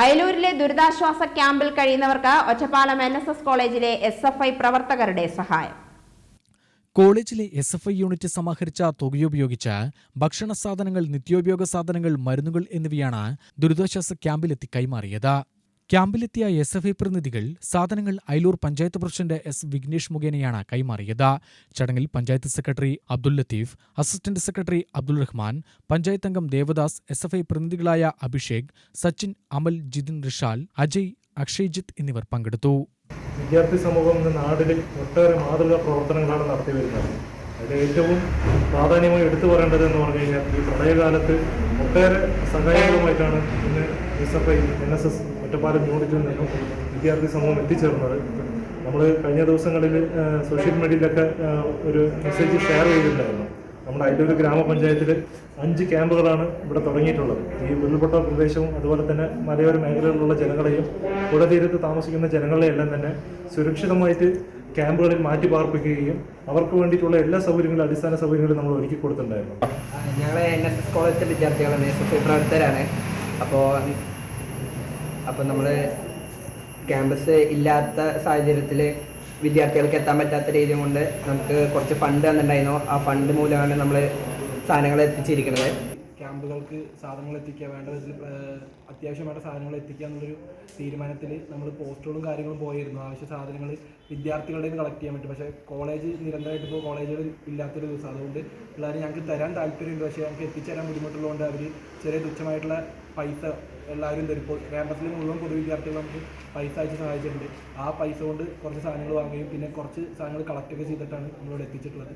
അയലൂരിലെ ദുരിതാശ്വാസ ക്യാമ്പിൽ കഴിയുന്നവർക്ക് ഒറ്റപ്പാലം എൻ എസ് എസ് കോളേജിലെ എസ് എഫ് ഐ പ്രവർത്തകരുടെ സഹായം. കോളേജിലെ എസ് എഫ് ഐ യൂണിറ്റ് സമാഹരിച്ച തുകയുപയോഗിച്ച് ഭക്ഷണ സാധനങ്ങൾ നിത്യോപയോഗ സാധനങ്ങൾ മരുന്നുകൾ എന്നിവയാണ് ദുരിതാശ്വാസ ക്യാമ്പിലെത്തി കൈമാറിയത്. ക്യാമ്പിലെത്തിയ എസ് എഫ് ഐ പ്രതിനിധികൾ സാധനങ്ങൾ അയലൂർ പഞ്ചായത്ത് പ്രസിഡന്റ് എസ് വിഘ്നേഷ് മുഖേനയാണ് കൈമാറിയത്. ചടങ്ങിൽ panchayat secretary Abdul Latheef assistant secretary Abdul Rahman panchayat അംഗം ദേവദാസ് എസ് എഫ് ഐ പ്രതിനിധികളായ അഭിഷേക് സച്ചിൻ അമൽ ജിതിൻ റിഷാൽ അജയ് അക്ഷയ്ജിത്ത് എന്നിവർ പങ്കെടുത്തു. വിദ്യാർത്ഥി സമൂഹം നാടിൽ ഒട്ടേറെ മാതൃകാ പ്രവർത്തനങ്ങളാണ് നടത്തി വരുന്നത്. അതിൽ ഏറ്റവും പ്രാധാന്യമായി എടുത്തു പറയേണ്ടത് എന്ന് പറഞ്ഞു കഴിഞ്ഞാൽ ഈ പ്രളയകാലത്ത് ഒട്ടേറെ സഹായകരമായിട്ടാണ് ഇന്ന് S F I N S S Ottapalam യൂണിറ്റിൽ നിന്നും വിദ്യാർത്ഥി സമൂഹം എത്തിച്ചേർന്നത്. നമ്മൾ കഴിഞ്ഞ ദിവസങ്ങളിൽ സോഷ്യൽ മീഡിയയിലൊക്കെ ഒരു മെസ്സേജ് ഷെയർ ചെയ്തിട്ടുണ്ടായിരുന്നു. നമ്മുടെ അതിലൊരു ഗ്രാമപഞ്ചായത്തിൽ അഞ്ച് ക്യാമ്പുകളാണ് ഇവിടെ തുടങ്ങിയിട്ടുള്ളത്. ഈ ഉരുൾപൊട്ട പ്രദേശവും അതുപോലെ തന്നെ മലയോര മേഖലകളിലുള്ള ജനങ്ങളെയും പുഴതീരത്ത് താമസിക്കുന്ന ജനങ്ങളെയെല്ലാം തന്നെ സുരക്ഷിതമായിട്ട് ക്യാമ്പുകളിൽ മാറ്റി പാർപ്പിക്കുകയും അവർക്ക് വേണ്ടിയിട്ടുള്ള എല്ലാ സൗകര്യങ്ങളും അടിസ്ഥാന സൗകര്യങ്ങളും നമ്മൾ ഒരുക്കി കൊടുത്തിട്ടുണ്ടായിരുന്നു. ഞങ്ങൾ എൻ എസ് എസ് കോളേജിലെ വിദ്യാർത്ഥികളാണ് എസ് എസ് പ്രവർത്തകരാണ്. അപ്പോൾ അപ്പോൾ നമ്മൾ ക്യാമ്പസ് ഇല്ലാത്ത സാഹചര്യത്തിൽ വിദ്യാർത്ഥികൾക്ക് എത്താൻ പറ്റാത്ത രീതി കൊണ്ട് നമുക്ക് കുറച്ച് ഫണ്ട് തന്നിട്ടുണ്ടായിരുന്നു. ആ ഫണ്ട് മൂലമാണ് നമ്മൾ സാധനങ്ങൾ എത്തിച്ചിരിക്കുന്നത്. ക്യാമ്പുകൾക്ക് സാധനങ്ങൾ എത്തിക്കുക വേണ്ട വിധത്തിൽ അത്യാവശ്യമായിട്ട് സാധനങ്ങൾ എത്തിക്കുക എന്നുള്ളൊരു തീരുമാനത്തിൽ നമ്മൾ പോസ്റ്ററുകളും കാര്യങ്ങളും പോയിരുന്നു. ആവശ്യ സാധനങ്ങൾ വിദ്യാർത്ഥികളുടെ കളക്ട് ചെയ്യാൻ പറ്റും. പക്ഷേ കോളേജ് നിരന്തരമായിട്ട് ഇപ്പോൾ കോളേജുകൾ ഇല്ലാത്തൊരു ദിവസം. അതുകൊണ്ട് പിള്ളേർ ഞങ്ങൾക്ക് തരാൻ താല്പര്യമുണ്ട്. പക്ഷേ ഞങ്ങൾക്ക് എത്തിച്ചേരാൻ ബുദ്ധിമുട്ടുള്ളതുകൊണ്ട് അവർ ചെറിയ തുച്ഛമായിട്ടുള്ള പൈസ എല്ലാവരും തരും. ഇപ്പോൾ ക്യാമ്പസിൽ മുഴുവൻ പൊതുവിദ്യാർത്ഥികൾ നമുക്ക് പൈസ അയച്ച് സഹായിച്ചിട്ടുണ്ട്. ആ പൈസ കൊണ്ട് കുറച്ച് സാധനങ്ങൾ വാങ്ങുകയും പിന്നെ കുറച്ച് സാധനങ്ങൾ കളക്ട് ഒക്കെ ചെയ്തിട്ടാണ് നമ്മളിവിടെ എത്തിച്ചിട്ടുള്ളത്.